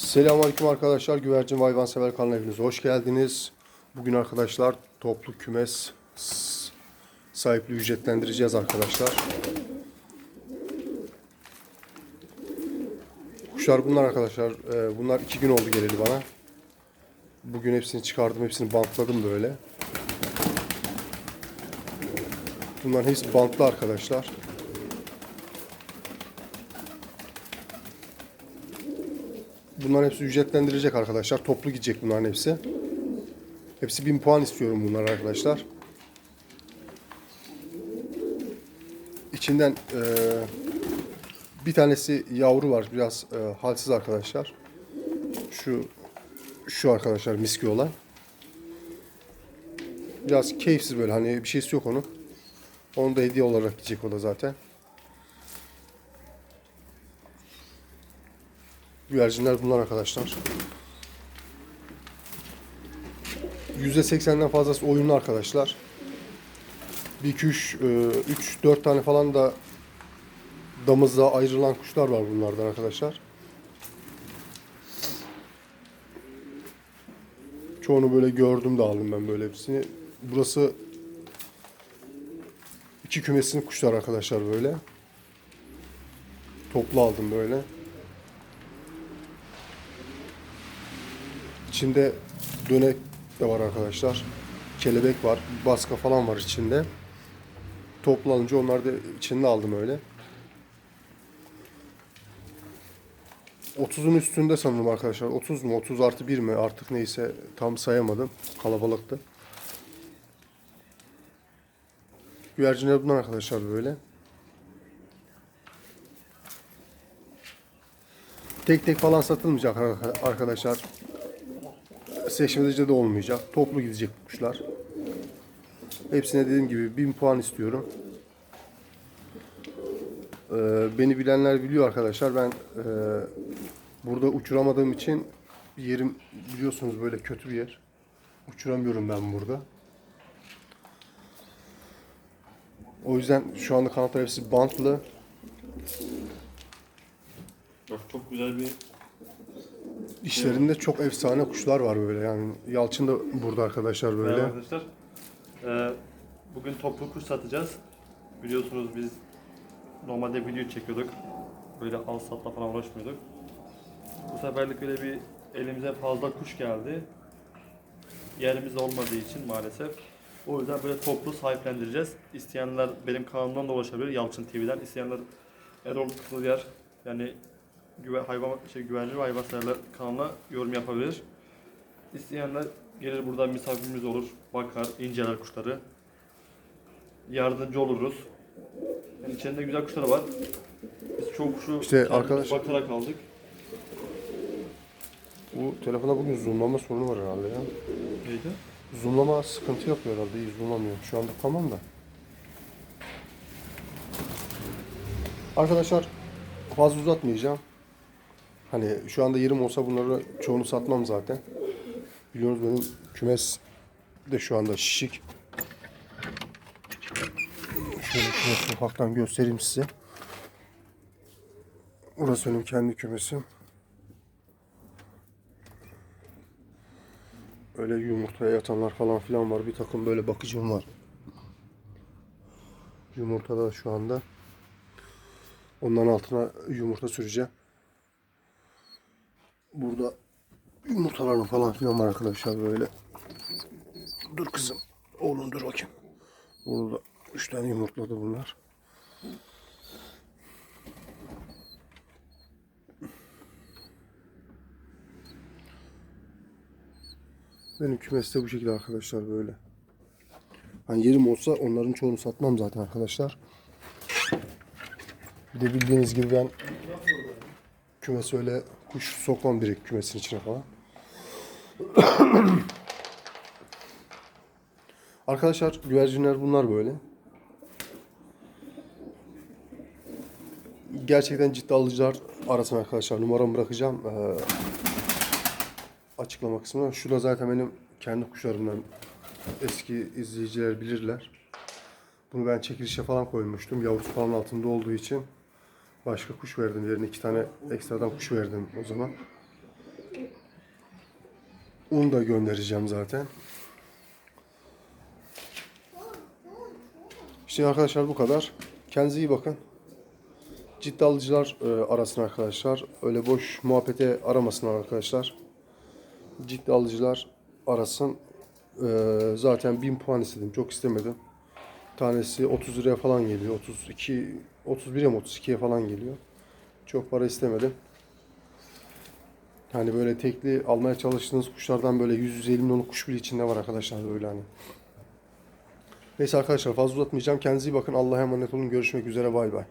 Selamünaleyküm arkadaşlar. Güvercin ve Hayvansever kanalına hepiniz hoş geldiniz. Bugün arkadaşlar toplu kümes sahipli ücretlendireceğiz arkadaşlar. Kuşlar bunlar arkadaşlar. Ee, Bunlar iki gün oldu geleli bana. Bugün hepsini çıkardım. Hepsini bantladım böyle. Bunların hepsi bantlı arkadaşlar. Bunların hepsi ücretlendirilecek arkadaşlar. Toplu gidecek bunların hepsi. Hepsi 1000 puan istiyorum bunlar arkadaşlar. İçinden eee, bir tanesi yavru var. Biraz eee, halsiz arkadaşlar. Şu şu arkadaşlar miski olan. Biraz keyifsiz böyle hani bir şeysi yok onun. Onu da hediye olarak gidecek o da zaten. Güvercinler bunlar arkadaşlar. %80'den fazlası oyunlu arkadaşlar. 1 2 3 3 4 tane falan da damızda ayrılan kuşlar var bunlardan arkadaşlar. Çoğunu böyle gördüm de aldım ben böyle hepsini. Burası iki kümesin kuşlar arkadaşlar böyle. Toplu aldım böyle. İçinde dönek de var arkadaşlar. Kelebek var. Baska falan var içinde. Toplanınca onlar da içinde aldım öyle. 30'un üstünde sanırım arkadaşlar. 30 mu 30 artı 1 mi artık neyse tam sayamadım. Kalabalıktı. Güvercinler bunlar arkadaşlar böyle. Tek tek falan satılmayacak arka- arkadaşlar. Seçmedici de olmayacak. Toplu gidecek kuşlar. Hepsine dediğim gibi 1000 puan istiyorum. Ee, beni bilenler biliyor arkadaşlar. Ben e, burada uçuramadığım için yerim biliyorsunuz böyle kötü bir yer. Uçuramıyorum ben burada. O yüzden şu anda kanatlar hepsi bantlı. Bak çok güzel bir İşlerinde çok efsane kuşlar var böyle yani. Yalçın da burada arkadaşlar böyle. Merhaba arkadaşlar. Ee, bugün toplu kuş satacağız. Biliyorsunuz biz normalde video çekiyorduk. Böyle al satla falan uğraşmıyorduk. Bu seferlik böyle bir elimize fazla kuş geldi. Yerimiz olmadığı için maalesef. O yüzden böyle toplu sahiplendireceğiz. İsteyenler benim kanalımdan da ulaşabilir. Yalçın TV'den. İsteyenler Erol Kızılyer yani güve, hayvan şey güvenli ve hayvanseverler kanalına yorum yapabilir. İsteyenler gelir burada misafirimiz olur, bakar, inceler kuşları. Yardımcı oluruz. Yani içinde güzel kuşlar var. Biz çoğu kuşu İşte arkadaş- bakarak aldık. Bu telefona bugün zoomlama sorunu var herhalde ya. Neydi? Zoomlama sıkıntı yapıyor herhalde. İyi zoomlamıyor. Şu anda tamam da. Arkadaşlar fazla uzatmayacağım. Hani şu anda yerim olsa bunları çoğunu satmam zaten. Biliyorsunuz benim kümes de şu anda şişik. Şöyle kümesi ufaktan göstereyim size. Burası benim kendi kümesim. Öyle yumurtaya yatanlar falan filan var. Bir takım böyle bakıcım var. Yumurtada da şu anda. Onların altına yumurta süreceğim. Burada yumurtalarım falan filan var arkadaşlar böyle. Dur kızım. Oğlum dur bakayım. Burada üç tane yumurtladı bunlar. Benim kümeste bu şekilde arkadaşlar böyle. Hani yerim olsa onların çoğunu satmam zaten arkadaşlar. Bir de bildiğiniz gibi ben kümese öyle kuş sokmam direkt kümesin içine falan. arkadaşlar güvercinler bunlar böyle. Gerçekten ciddi alıcılar arasın arkadaşlar. Numaramı bırakacağım. Ee, açıklama kısmına. Şu zaten benim kendi kuşlarımdan eski izleyiciler bilirler. Bunu ben çekilişe falan koymuştum. Yavrusu falan altında olduğu için başka kuş verdim. Yerine iki tane ekstradan kuş verdim o zaman. Un da göndereceğim zaten. İşte arkadaşlar bu kadar. Kendinize iyi bakın. Ciddi alıcılar e, arasın arkadaşlar. Öyle boş muhabbete aramasınlar arkadaşlar. Ciddi alıcılar arasın. E, zaten 1000 puan istedim. Çok istemedim. Tanesi 30 liraya falan geliyor. 32 31'e mi 32'ye falan geliyor. Çok para istemedim. Hani böyle tekli almaya çalıştığınız kuşlardan böyle 150 milyonluk kuş bile içinde var arkadaşlar böyle hani. Neyse arkadaşlar fazla uzatmayacağım. Kendinize iyi bakın. Allah'a emanet olun. Görüşmek üzere. Bay bay.